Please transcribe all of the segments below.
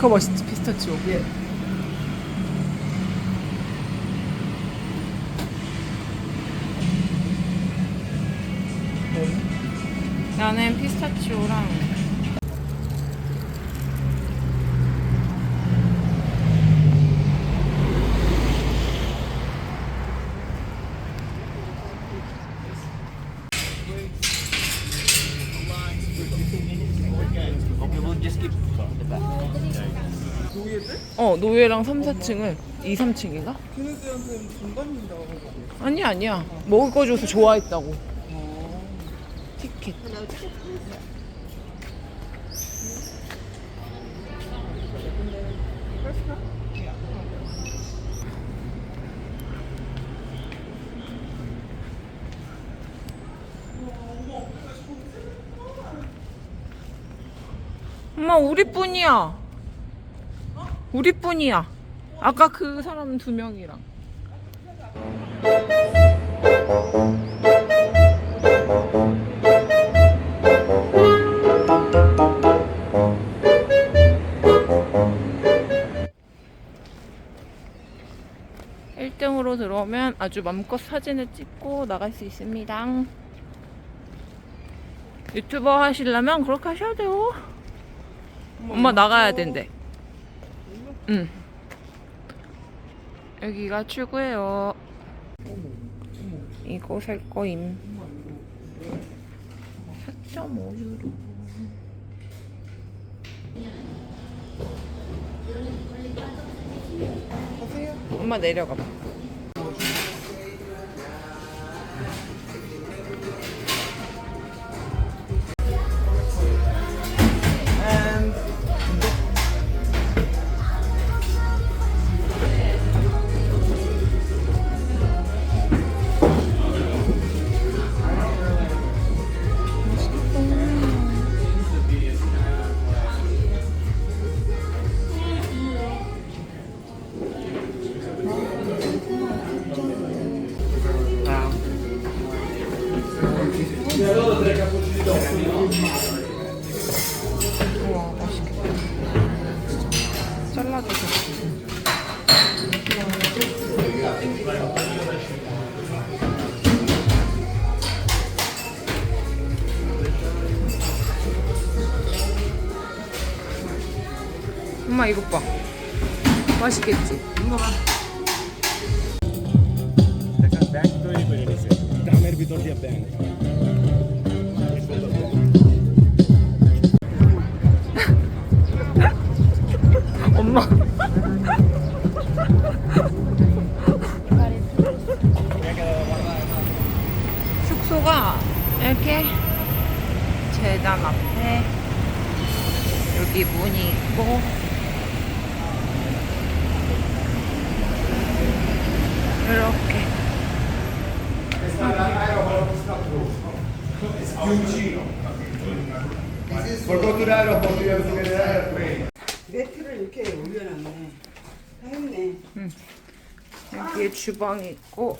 그거 맛있지 피스타치오. Yeah. 나는 피스타치오랑 노예랑 3, 4층을 2, 3층인가? 걔네들한테는 돈 받는다고. 아니야 아니야 먹을 거 줘서 좋아했다고 티켓 엄마 우리뿐이야 우리뿐이야 아까 그 사람 두 명이랑 일등으로 들어오면 아주 맘껏 사진을 찍고 나갈 수 있습니다. 유튜버 하시려면 그렇게 하셔야 돼요. 엄마 나가야 된대. 응. 여기가 출구예요. 이거 살 거임. 4.5유로. 가세요. 엄마 내려가 봐. 엄마 이것 봐 맛있겠지? 이거 봐 약간 백도입을 이랬어요 땀을 비돌 뒤에 백 엄마. 숙소가 이렇게 재단 앞에 여기 문이 있고 이렇게 매트를 이렇게 올려놨네. 했네. 여기에 주방이 있고.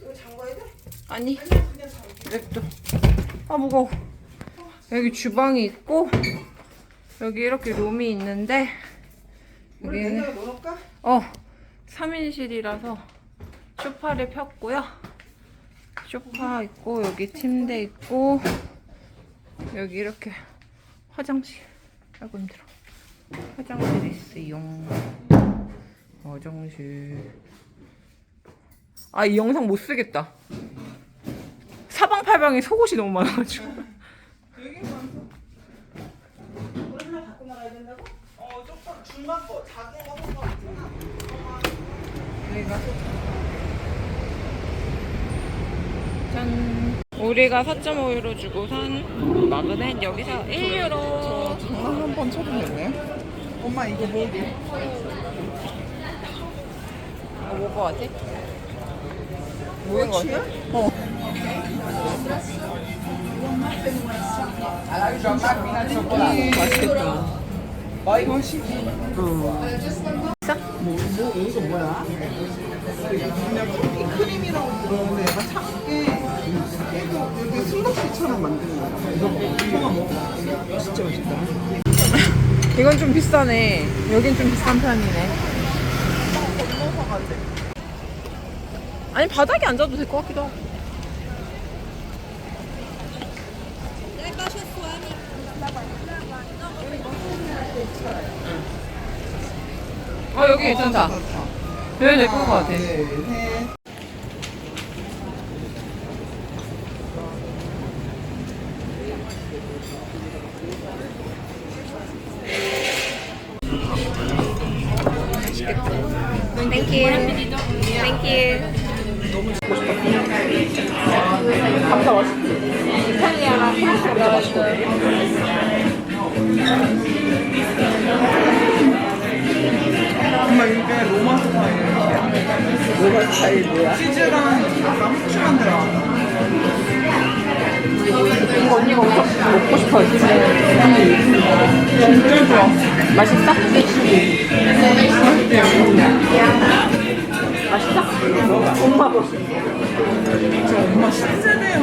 이거 잠가야 돼? 아니 그냥 잠가. 냅둬 아 무거워. 여기 주방이 있고 여기 이렇게 룸이 있는데 물 여기는 넣어놓을까? 어 3인실이라서 소파를 폈고요. 소파 있고 여기 침대 있고 여기 이렇게 화장실. 아이고 힘들어. 화장실 있어요 화장실 아 이 영상 못 쓰겠다 사방팔방에 속옷이 너무 많아가지고 여기 많어. 물 하나 갖고 나가야 된다고? 어, 조금 중간 거, 작은 거 있잖아. 여기가 짠 우리가 4.5유로 주고 산 마그넷 여기서 1유로 장난 한번 쳐도 되네. 엄마 이거 뭐게? 어, 뭐가 하지? 뭐인 거 같아? 어. 맛있겠다. 맛있겠다. 뭐, 뭐, 이거 뭐야? 그냥 커피 크림이라고 들었는데 약간 깨고 여기 이게 슬러시처럼 만드는 거야. 이거 먹어. 통화 먹어. 진짜 맛있다. 이건 좀 비싸네. 여긴 좀 비싼 편이네. 건너서 가지. 아니 바닥에 앉아도 될 것 같기도 하고. 어 여기 괜찮다. 여기 될것 같아. 둘, 셋. Thank you. Thank you. 감자 맛있지? 이탈리아랑 프랑스가 맛있거든. 정말 이게 로마 스타일. 로마 스타일 뭐야? 치즈랑 후추만 들어가. 이거 언니가 엄청 먹고 싶어. 진짜 좋아. 맛있어? 맛있 어? 엄마 뭐. 진짜 엄마 신세대요.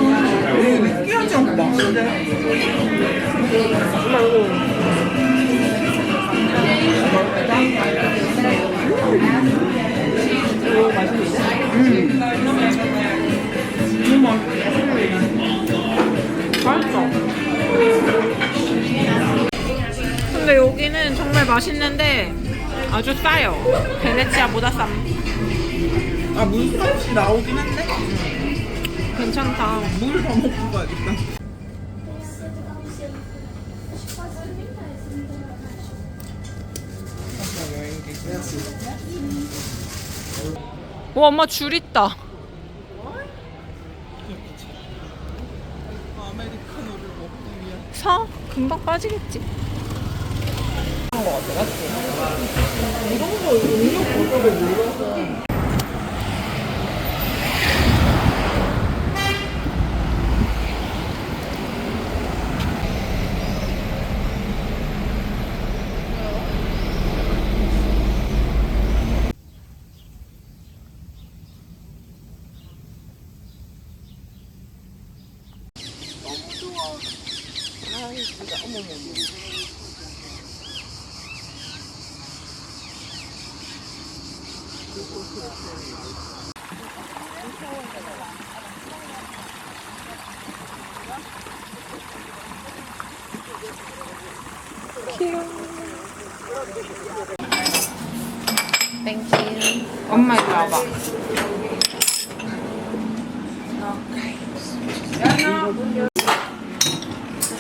되게 느끼하지 않고 맛있대. 엄마 이거. 이거 맛있는데? 너무 맛있어. 맛있어. 근데 여기는 정말 맛있는데 아주 싸요. 베네치아보다 쌈. 아, 물값이 나오긴 한데? 괜찮다. 물 더 먹고 가야겠다. 와 엄마 줄 있다. 아메리카노를 먹기 위한. 서? 금방 빠지겠지. 이런 거 음료 보조를 눌러서. 땡큐. 엄마 이리 와봐.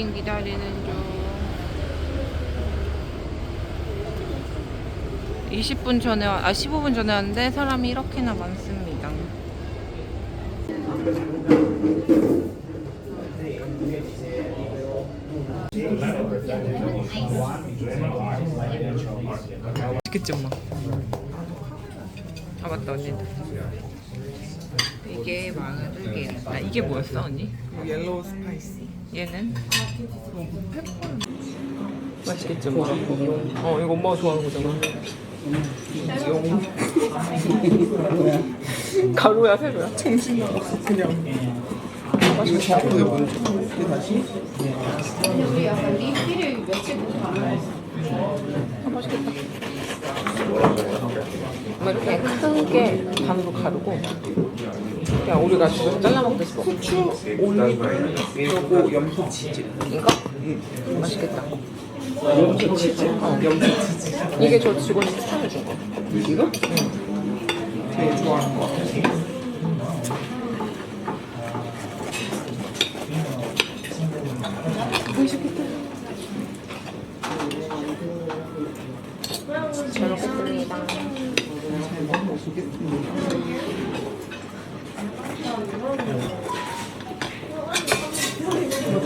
웨이팅 기다리는 중. 20분 전에 와- 아 15분 전에 왔는데 사람이 이렇게나 많습니다. 맛있겠지 엄마? 아 맞다 언니. 이게 마늘게. 아 이게 뭐였어 언니? 옐로우 스파이시. 얘는? 맛있겠지 엄마 어 이거 엄마가 좋아하는 거잖아 가루야 세로야 정신 나갔어, 그냥. 다시? 아 맛있겠다 엄마 이렇게 크게 반으로 가르고 그냥 우리가 집에서 잘라 먹듯이 먹어 후추, 올리브, 그리고 염소 치즈. 이거? 맛있겠다 염소 치즈? 어, 염소 치즈. 이게 저 직원이 추천해준 거 이거? 응. 되게 좋아하는 거 같아. 잘 먹겠습니다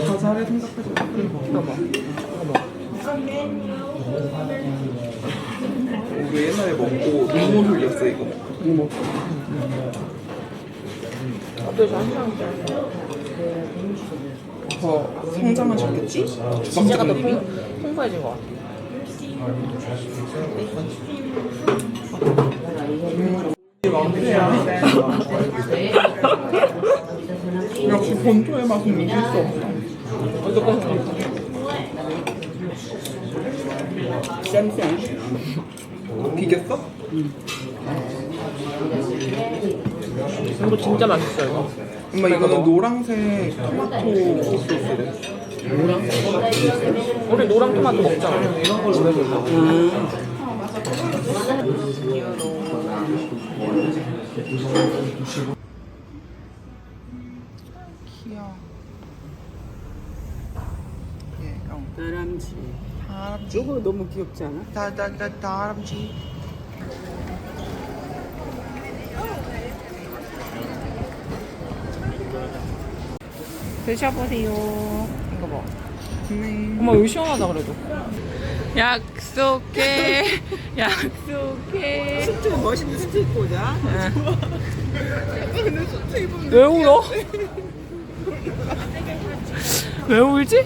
다 잘해 생각해서 우리 눈물 흘렸어 이거 더 성장하셨겠지? 진짜가 더 풍, 풍부해진 것 같아. 역시 본토의 맛은 이길 수 없어 쌤쌤 비겼어? 이거 진짜 맛있어 이거. 엄마 이거는 노란색 토마토 소스래 우리 노랑 토마토 먹잖아. 귀여워 예, 형. 다람쥐. 다람쥐 저거 너무 귀엽지 않아? 다 다 다 다람쥐 드셔보세요. 이거 봐. 네. 엄마 여기 시원하다 그래도. 약속해, 약속해. 수트 멋있는 수트 입고 오자. 왜 울어? 왜 울지?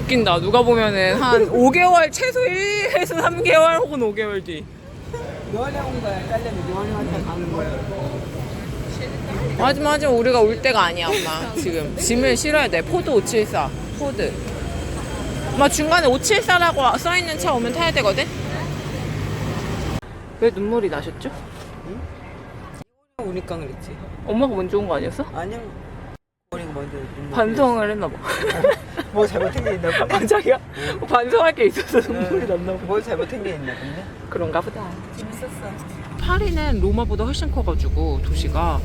웃긴다. 누가 보면은 한 5개월, 최소 1에서 3개월 혹은 5개월 뒤. 너네 온 거야. 딸내미 가는 거야. 우리가 올 때가 아니야 엄마 지금 짐을 실어야 돼 포드 574 포드 엄마 중간에 574라고 써있는 차 오면 타야 되거든 왜 눈물이 나셨죠? 오니까 그랬지. 엄마가 먼저 온 거 아니었어? 아니야. 우리가 먼저 눈물 반성을 했나 봐 뭐 잘못한 게 있나 본데? 아, 자기가 반성할 게 있어서 눈물이 났나 봐 뭐 잘못한 게 있나 본데? 그런가 보다 재밌었어. 파리는 로마보다 훨씬 커가지고 도시가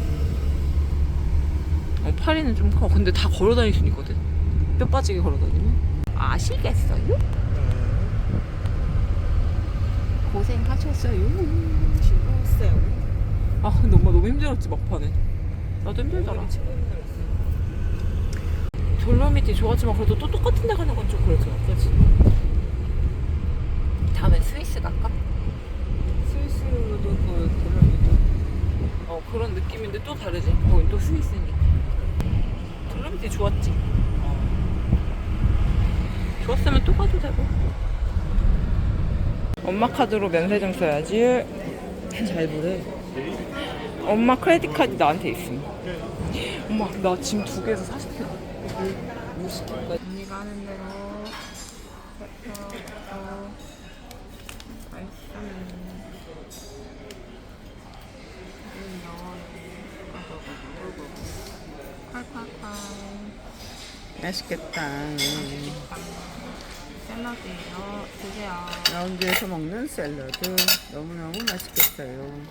어, 파리는 좀 커. 근데 다 걸어 다닐 수 있거든. 뼈 빠지게 걸어 다니면. 아시겠어요? 고생하셨어요. 즐거웠어요. 아 근데 엄마 너무 힘들었지 막판에. 나도 힘들더라. 돌로미티 좋았지만 그래도 또 똑같은 데 가는 건 좀 그렇지 그렇지? 다음엔 스위스 갈까? 스위스로도 그 돌로미도 어 그런 느낌인데 또 다르지. 거긴 또 스위스니까. 돌로미티 좋았지. 좋았으면 또 가도 되고. 엄마 카드로 면세 좀 써야지. 잘 보래. 엄마 크레딧 카드 나한테 있음. 엄마 나짐두 개에서 40개. 언니가 하는 대로 맛있겠다. 샐러드예요. 드세요. 라운지에서 먹는 샐러드 너무너무 맛있겠어요.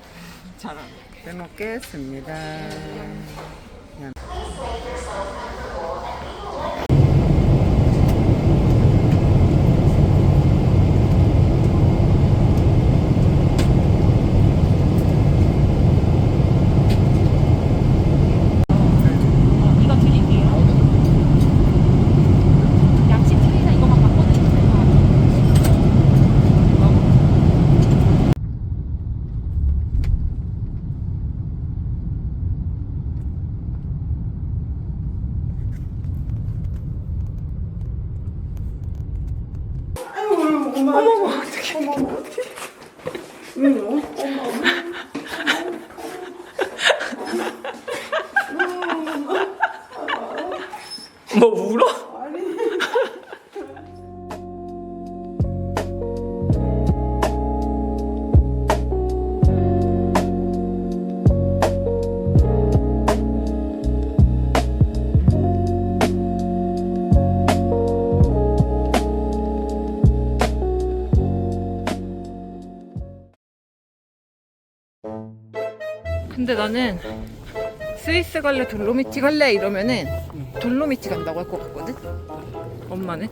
잘하네. 잘 먹겠습니다. 이거 드릴게요. 양식 틀이나 이거만 바꿔드릴게요. 뭐 울어? 근데 나는 스위스 갈래 돌로미티 갈래 이러면은 돌로미티 간다고 할 것 같거든 엄마는